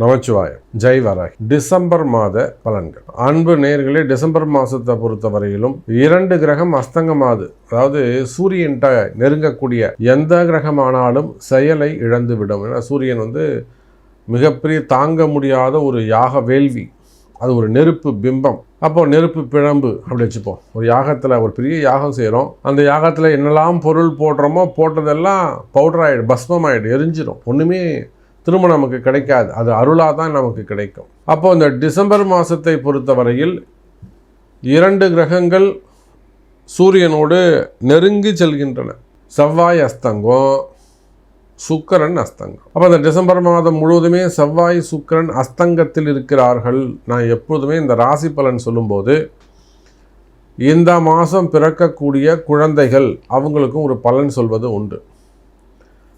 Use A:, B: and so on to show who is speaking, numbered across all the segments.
A: Namachivayam. Jai வராய் December மாத பலன்கள். அன்பு நேர்களே டிசம்பர் மாதத்தை பொறுத்த வரையிலும் இரண்டு கிரகம் அஸ்தங்கமாது. அதாவது சூரியன்ட்ட நெருங்கக்கூடிய எந்த கிரகமானாலும் செயலை இழந்து விடும் ஏன்னா சூரியன் வந்து மிகப்பெரிய தாங்க முடியாத ஒரு யாக வேள்வி. அது ஒரு நெருப்பு பிம்பம். அப்போ நெருப்பு பிழம்பு அப்படி வச்சுப்போம். ஒரு யாகத்தில் ஒரு பெரிய யாகம் செய்கிறோம் அந்த யாகத்தில் என்னெல்லாம் பொருள் போடுறோமோ போட்டதெல்லாம் பவுடர் ஆகிடும் பஸ்மம் ஆகிடும் எரிஞ்சிடும் ஒன்றுமே திரும்ப நமக்கு கிடைக்காது. அது அருளாக தான் நமக்கு கிடைக்கும். அப்போ இந்த டிசம்பர் மாதத்தை பொறுத்தவரையில் இரண்டு கிரகங்கள் சூரியனோடு நெருங்கி செல்கின்றன. செவ்வாய் அஸ்தங்கம் சுக்கரன் அஸ்தங்கம். அப்போ அந்த டிசம்பர் மாதம் முழுவதுமே செவ்வாய் சுக்கரன் அஸ்தங்கத்தில் இருக்கிறார்கள். நான் எப்பொழுதுமே இந்த ராசி பலன் சொல்லும்போது இந்த மாதம் பிறக்கக்கூடிய குழந்தைகள் அவங்களுக்கும் ஒரு பலன் சொல்வது உண்டு.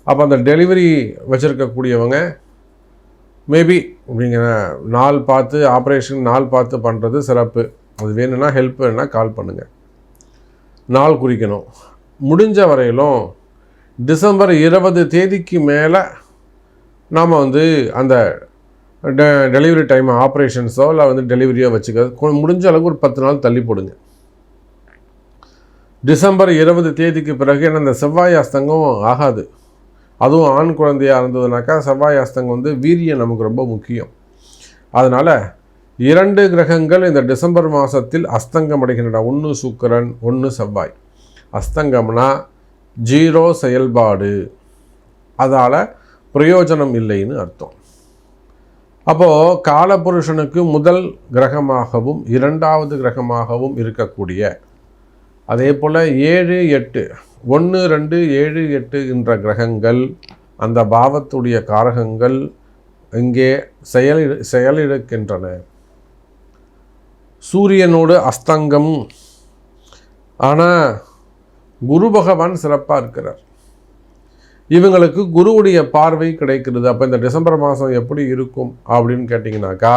A: அப்போ அந்த டெலிவரி வச்சுருக்கக்கூடியவங்க மேபி அப்படிங்கிற நாள் பார்த்து ஆப்ரேஷன் நாள் பார்த்து பண்ணுறது சிறப்பு. அது வேணும்னா ஹெல்ப் வேணுன்னா கால் பண்ணுங்கள் நாள் குறிக்கணும். முடிஞ்ச வரையிலும் டிசம்பர் இருபது தேதிக்கு மேலே நாம் வந்து அந்த டெ டெலிவரி டைம் ஆப்ரேஷன்ஸோ இல்லை வந்து டெலிவரியோ வச்சுக்க முடிஞ்ச அளவுக்கு ஒரு பத்து நாள் தள்ளி போடுங்க. டிசம்பர் இருபது தேதிக்கு பிறகு என்ன இந்த செவ்வாய் அஸ்தங்கம் ஆகாது. அதுவும் ஆண் குழந்தையாக இருந்ததுனாக்கா செவ்வாய் அஸ்தங்கம் வந்து வீரியம் நமக்கு ரொம்ப முக்கியம். அதனால் இரண்டு கிரகங்கள் இந்த டிசம்பர் மாதத்தில் அஸ்தங்கம் அடைகின்றன. ஒன்று சுக்கரன் ஒன்று செவ்வாய். அஸ்தங்கம்னா ஜீரோ செயல்பாடு. அதால் பிரயோஜனம் இல்லைன்னு அர்த்தம். அப்போது காலபுருஷனுக்கு முதல் கிரகமாகவும் இரண்டாவது கிரகமாகவும் இருக்கக்கூடிய அதே போல் ஏழு எட்டு ஒன்று ரெண்டு ஏழு எட்டு என்ற கிரகங்கள் அந்த பாவத்துடைய காரகங்கள் இங்கே செயலி செயலிழக்கின்றன. சூரியனோடு அஸ்தங்கம். ஆனால் குரு பகவான் சிறப்பாக இருக்கிறார். இவங்களுக்கு குருவுடைய பார்வை கிடைக்கிறது. அப்போ இந்த டிசம்பர் மாதம் எப்படி இருக்கும் அப்படின்னு கேட்டிங்கனாக்கா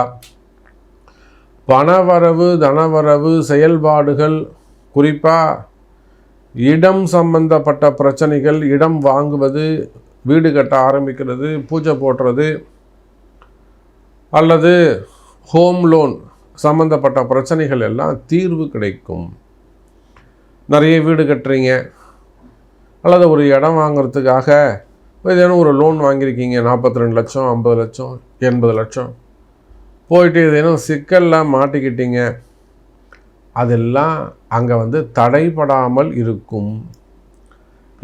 A: பணவரவு தனவரவு செயல்பாடுகள் குறிப்பாக இடம் சம்பந்தப்பட்ட பிரச்சனைகள் இடம் வாங்குவது வீடு கட்ட ஆரம்பிக்கிறது பூஜை போடுறது அல்லது ஹோம் லோன் சம்மந்தப்பட்ட பிரச்சனைகள் எல்லாம் தீர்வு கிடைக்கும். நிறைய வீடு கட்டுறீங்க அல்லது ஒரு இடம் வாங்குறதுக்காக ஏதேனும் ஒரு லோன் வாங்கியிருக்கீங்க நாற்பத்தி ரெண்டு லட்சம் ஐம்பது லட்சம் எண்பது லட்சம் போயிட்டு ஏதேனும் சிக்கல்லாம் மாட்டிக்கிட்டீங்க அதெல்லாம் அங்கே வந்து தடைப்படாமல் இருக்கும்.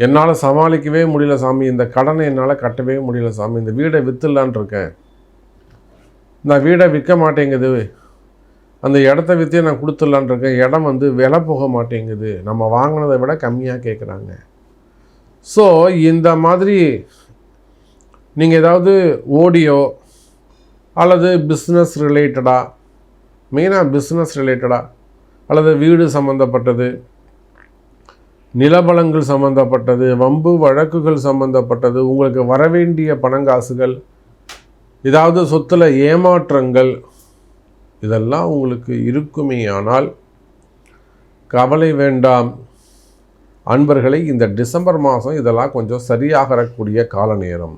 A: என்னால் சமாளிக்கவே முடியல சாமி. இந்த கடனை என்னால் கட்டவே முடியல சாமி. இந்த வீடை விற்றுலான் இருக்கேன். நான் வீடை விற்க மாட்டேங்குது. அந்த இடத்த விற்றே நான் கொடுத்துடலான் இருக்கேன். இடம் வந்து விலை போக மாட்டேங்குது. நம்ம வாங்கினதை விட கம்மியாக கேட்குறாங்க ஸோ இந்த மாதிரி நீங்கள் ஏதாவது ஓடியோ அல்லது பிஸ்னஸ் ரிலேட்டடாக மெயினாக பிஸ்னஸ் ரிலேட்டடாக அல்லது வீடு சம்மந்தப்பட்டது நிலபலங்கள் சம்மந்தப்பட்டது வம்பு வழக்குகள் சம்மந்தப்பட்டது உங்களுக்கு வரவேண்டிய பணங்காசுகள் ஏதாவது சொத்தில் ஏமாற்றங்கள் இதெல்லாம் உங்களுக்கு இருக்குமே ஆனால் கவலை வேண்டாம். அன்பர்களை இந்த டிசம்பர் மாதம் இதெல்லாம் கொஞ்சம் சரியாகக்கூடிய கால நேரம்.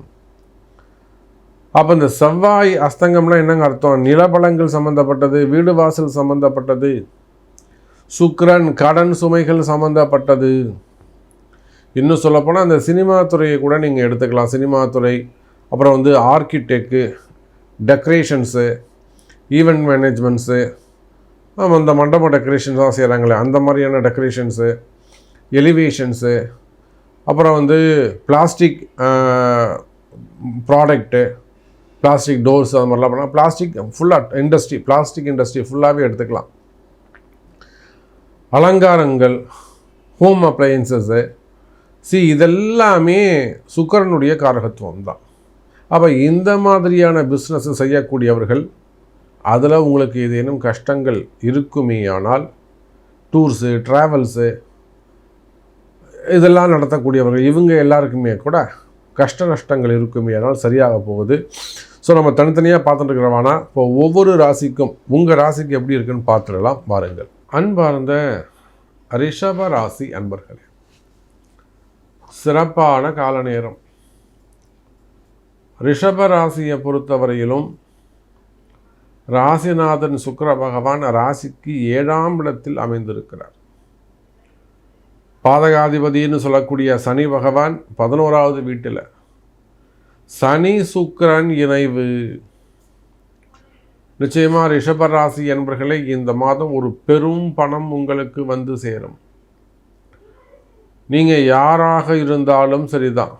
A: அப்போ இந்த செவ்வாய் அஸ்தங்கம்னா என்னங்க அர்த்தம்? நிலபலங்கள் சம்மந்தப்பட்டது வீடு வாசல் சம்மந்தப்பட்டது சுக்ரன் கடன் சுமைகள் சம்மந்தப்பட்டது இன்னும் சொல்லப்போனால் அந்த சினிமா துறையை கூட நீங்கள் எடுத்துக்கலாம். சினிமா துறை அப்புறம் வந்து ஆர்கிடெக்கு டெக்கரேஷன்ஸு ஈவெண்ட் மேனேஜ்மெண்ட்ஸு அந்த மண்டப டெக்கரேஷன்ஸ்லாம் செய்கிறாங்களே அந்த மாதிரியான டெக்கரேஷன்ஸு எலிவேஷன்ஸு அப்புறம் வந்து பிளாஸ்டிக் ப்ராடக்ட்டு பிளாஸ்டிக் டோர்ஸ் அது மாதிரிலாம் பண்ணால் பிளாஸ்டிக் ஃபுல்லாக இண்டஸ்ட்ரி பிளாஸ்டிக் இண்டஸ்ட்ரி ஃபுல்லாகவே எடுத்துக்கலாம். அலங்காரங்கள் ஹோம் அப்ளையன்சஸ்ஸு சி இதெல்லாமே சுக்கரனுடைய காரகத்துவம் தான். அப்போ இந்த மாதிரியான பிஸ்னஸ் செய்யக்கூடியவர்கள் அதில் உங்களுக்கு ஏதேனும் கஷ்டங்கள் இருக்குமேயானால் டூர்ஸு ட்ராவல்ஸு இதெல்லாம் நடத்தக்கூடியவர்கள் இவங்க எல்லாருக்குமே கூட கஷ்ட நஷ்டங்கள் இருக்குமே ஆனால் சரியாக போகுது. ஸோ நம்ம தனித்தனியாக பார்த்துட்டு இருக்கிறவானா இப்போ ஒவ்வொரு ராசிக்கும் உங்கள் ராசிக்கு எப்படி இருக்குன்னு பார்த்துடலாம் வாருங்கள். அன்பார்ந்த ரிஷப ராசி அன்பர்களே சிறப்பான கால நேரம். ரிஷப ராசியை பொறுத்தவரையிலும் ராசிநாதன் சுக்கர பகவான் ராசிக்கு ஏழாம் இடத்தில் அமைந்திருக்கிறார். பாதகாதிபதினு சொல்லக்கூடிய சனி பகவான் பதினோராவது வீட்டில். சனி சுக்கரன் இணைவு. நிச்சயமாக ரிஷபராசி என்பர்களை இந்த மாதம் ஒரு பெரும் பணம் உங்களுக்கு வந்து சேரும். நீங்கள் யாராக இருந்தாலும் சரிதான்.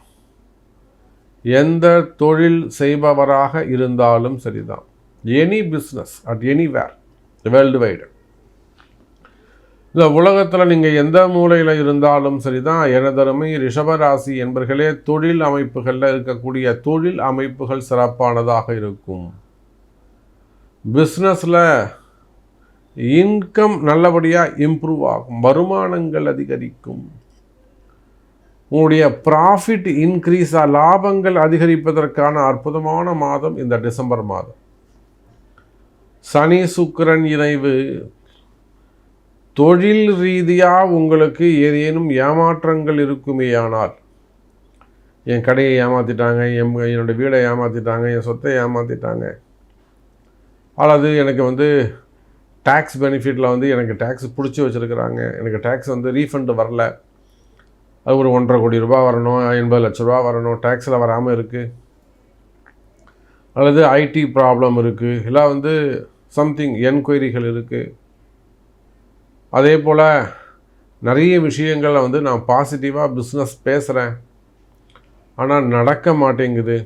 A: எந்த தொழில் செய்பவராக இருந்தாலும் சரிதான். Any business at anywhere world wide இந்த உலகத்தில் நீங்கள் எந்த மூலையில் இருந்தாலும் சரிதான். எனதருமை ரிஷபராசி என்பர்களே தொழில் அமைப்புகளில் இருக்கக்கூடிய தொழில் அமைப்புகள் சிறப்பானதாக இருக்கும். பிஸ்னஸில் இன்கம் நல்லபடியாக இம்ப்ரூவ் ஆகும். வருமானங்கள் அதிகரிக்கும். உங்களுடைய ப்ராஃபிட் இன்க்ரீஸாக லாபங்கள் அதிகரிப்பதற்கான அற்புதமான மாதம் இந்த டிசம்பர் மாதம். சனி சுக்கரன் இணைவு. தொழில் ரீதியாக உங்களுக்கு ஏதேனும் ஏமாற்றங்கள் இருக்குமேயானால் என் கடையை ஏமாற்றிட்டாங்க என் என்னோடய வீடை ஏமாற்றிட்டாங்க என் சொத்தை ஏமாற்றிட்டாங்க அல்லது எனக்கு வந்து டேக்ஸ் பெனிஃபிட்டில் வந்து எனக்கு டேக்ஸ் பிடிச்சி வச்சுருக்குறாங்க. எனக்கு டேக்ஸ் வந்து ரீஃபண்டு வரல. அது ஒரு ஒன்றரை கோடி ரூபா வரணும் எண்பது லட்ச ரூபா வரணும் டேக்ஸில் வராமல் இருக்குது அல்லது ஐடி ப்ராப்ளம் இருக்குது இல்லை வந்து சம்திங் என்கொயரிகள் இருக்குது அதே போல் நிறைய விஷயங்களில் வந்து நான் பாசிட்டிவாக பிஸ்னஸ் பேசுகிறேன் ஆனால் நடக்க மாட்டேங்குது.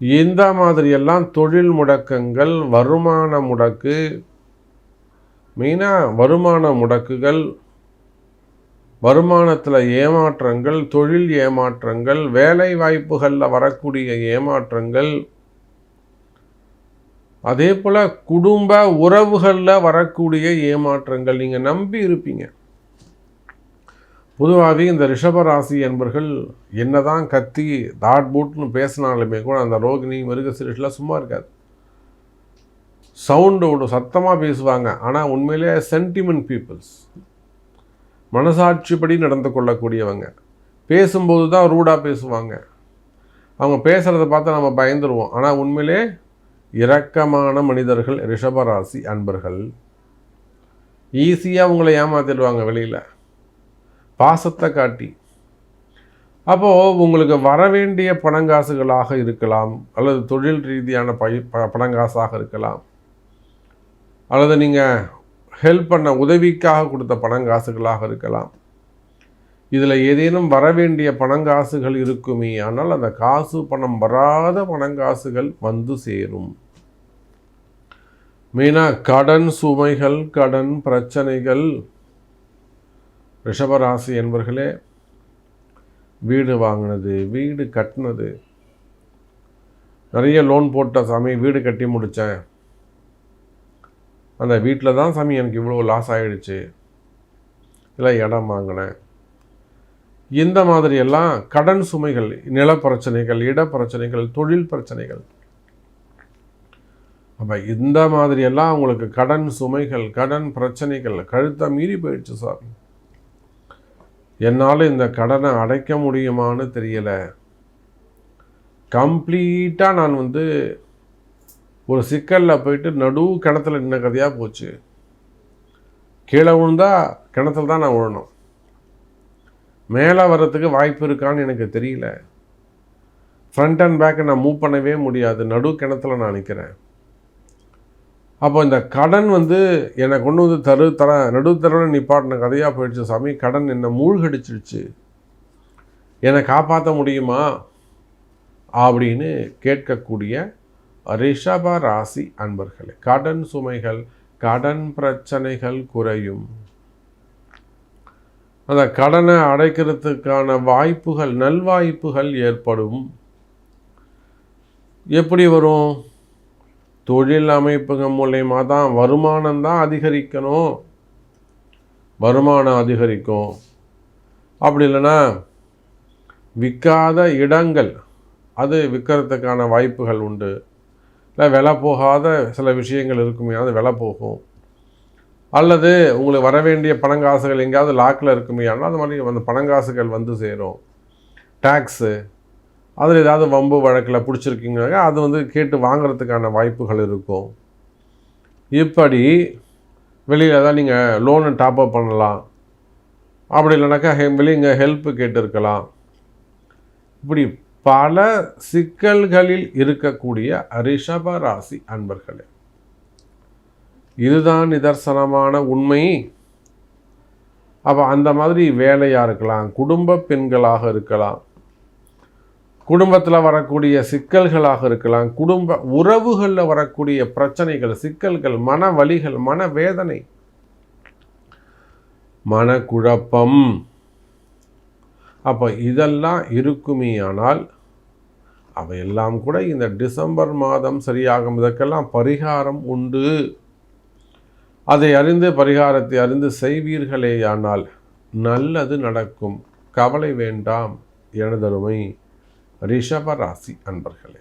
A: இந்த மாதிரியெல்லாம் தொழில் முடக்கங்கள் வருமான முடக்கு மெயினாக வருமான முடக்குகள் வருமானத்தில் ஏமாற்றங்கள் தொழில் ஏமாற்றங்கள் வேலை வாய்ப்புகளில் வரக்கூடிய ஏமாற்றங்கள் அதே போல் குடும்ப உறவுகளில் வரக்கூடிய ஏமாற்றங்கள் நீங்கள் நம்பி இருப்பீங்க. பொதுவாகவே இந்த ரிஷபராசி என்பர்கள் என்னதான் கத்தி தாட் பூட்னு பேசினாலுமே கூட அந்த ரோகிணி மிருகசிரிஷில் சும்மா இருக்காது. சவுண்டு ஒன்று சத்தமாக பேசுவாங்க. ஆனால் உண்மையிலே சென்டிமெண்ட் பீப்புள்ஸ் மனசாட்சிப்படி நடந்து கொள்ளக்கூடியவங்க. பேசும்போது தான் ரூடாக பேசுவாங்க. அவங்க பேசுகிறத பார்த்து நம்ம பயந்துருவோம். ஆனால் உண்மையிலே இரக்கமான மனிதர்கள் ரிஷபராசி அன்பர்கள். ஈஸியாக உங்களை ஏமாத்திடுவாங்க வெளியில். பாசத்தை காட்டி. அப்போது உங்களுக்கு வர வேண்டிய பணங்காசுகளாக இருக்கலாம் அல்லது தொழில் ரீதியான பை ப பணங்காசாக இருக்கலாம். அல்லது நீங்கள் ஹெல்ப் பண்ண உதவிக்காக கொடுத்த பணங்காசுகளாக இருக்கலாம். இதில் ஏதேனும் வர வேண்டிய பணங்காசுகள் இருக்குமே ஆனால் அந்த காசு பணம் வராத பணங்காசுகள் வந்து சேரும். மெயினாக கடன் சுமைகள் கடன் பிரச்சனைகள் ரிஷபராசி என்பர்களே வீடு வாங்கினது வீடு கட்டினது. நிறைய லோன் போட்ட சாமி வீடு கட்டி முடித்தேன். அந்த வீட்டில் தான் சாமி எனக்கு இவ்வளோ லாஸ் ஆகிடுச்சு இல்லை இடம் வாங்கினேன். இந்த மாதிரியெல்லாம் கடன் சுமைகள் நில பிரச்சனைகள் இட பிரச்சனைகள் தொழில் பிரச்சனைகள். அப்போ இந்த மாதிரியெல்லாம் உங்களுக்கு கடன் சுமைகள் கடன் பிரச்சனைகள் கழுத்தை மீறி போயிடுச்சு சாமி. என்னால் இந்த கடனை அடைக்க முடியுமான்னு தெரியலை. கம்ப்ளீட்டாக நான் வந்து ஒரு சிக்கலில் போயிட்டு நடு கிணத்துல நின்ன கதையாக போச்சு. கீழே விழுந்தா கிணத்துல தான் நான் விழணும். மேலே வர்றதுக்கு வாய்ப்பு இருக்கான்னு எனக்கு தெரியல. ஃப்ரண்ட் அண்ட் பேக்கை நான் மூவ் பண்ணவே முடியாது. நடு கிணத்துல நான் நிற்கிறேன் அப்போ இந்த கடன் வந்து என்னை கொண்டு வந்து தரு தர நடுத்தரவில் நிப்பாட்டின கதையாக போயிடுச்சு சாமி. கடன் என்னை மூழ்கடிச்சிடுச்சு என்னை காப்பாற்ற முடியுமா அப்படின்னு கேட்கக்கூடிய ரிஷப ராசி அன்பர்களே கடன் சுமைகள் கடன் பிரச்சனைகள் குறையும். அந்த கடனை அடைக்கிறதுக்கான வாய்ப்புகள் நல்வாய்ப்புகள் ஏற்படும். எப்படி வரும்? தொழில் அமைப்புகள் மூலயமா தான் வருமானம் தான் அதிகரிக்கணும். வருமானம் அதிகரிக்கும். அப்படி இல்லைன்னா விற்காத இடங்கள் அது விற்கிறதுக்கான வாய்ப்புகள் உண்டு. இல்லை விலை போகாத சில விஷயங்கள் இருக்குமே அது விலை போகும். அல்லது உங்களுக்கு வர வேண்டிய பணங்காசுகள் எங்கேயாவது லாக்கில் இருக்குமே ஆனால் அது மாதிரி அந்த பணங்காசுகள் வந்து சேரும். டேக்ஸு அதில் ஏதாவது வம்பு வழக்கில் பிடிச்சிருக்கீங்க அது வந்து கேட்டு வாங்குறதுக்கான வாய்ப்புகள் இருக்கும். இப்படி வெளியில் தான் நீங்கள் லோனை டாப்அப் பண்ணலாம். அப்படி இல்லைனாக்கா ஹெ வெளியே ஹெல்ப்பு கேட்டிருக்கலாம். இப்படி பல சிக்கல்களில் இருக்கக்கூடிய ரிஷப ராசி அன்பர்களே இதுதான் நிதர்சனமான உண்மை. அப்போ அந்த மாதிரி வேலையாக இருக்கலாம் குடும்ப பெண்களாக இருக்கலாம் குடும்பத்தில் வரக்கூடிய சிக்கல்களாக இருக்கலாம். குடும்ப உறவுகளில் வரக்கூடிய பிரச்சனைகள் சிக்கல்கள் மன வலிகள் மன வேதனை. மனக்குழப்பம். அப்போ இதெல்லாம் இருக்குமேயானால் அவையெல்லாம் கூட இந்த டிசம்பர் மாதம் சரியாகும். இதற்கெல்லாம் பரிகாரம் உண்டு. அதை அறிந்து பரிகாரத்தை அறிந்து செய்வீர்களேயானால் நல்லது நடக்கும். கவலை வேண்டாம். எனதருமை. ரிஷப ராசி அன்பர்களே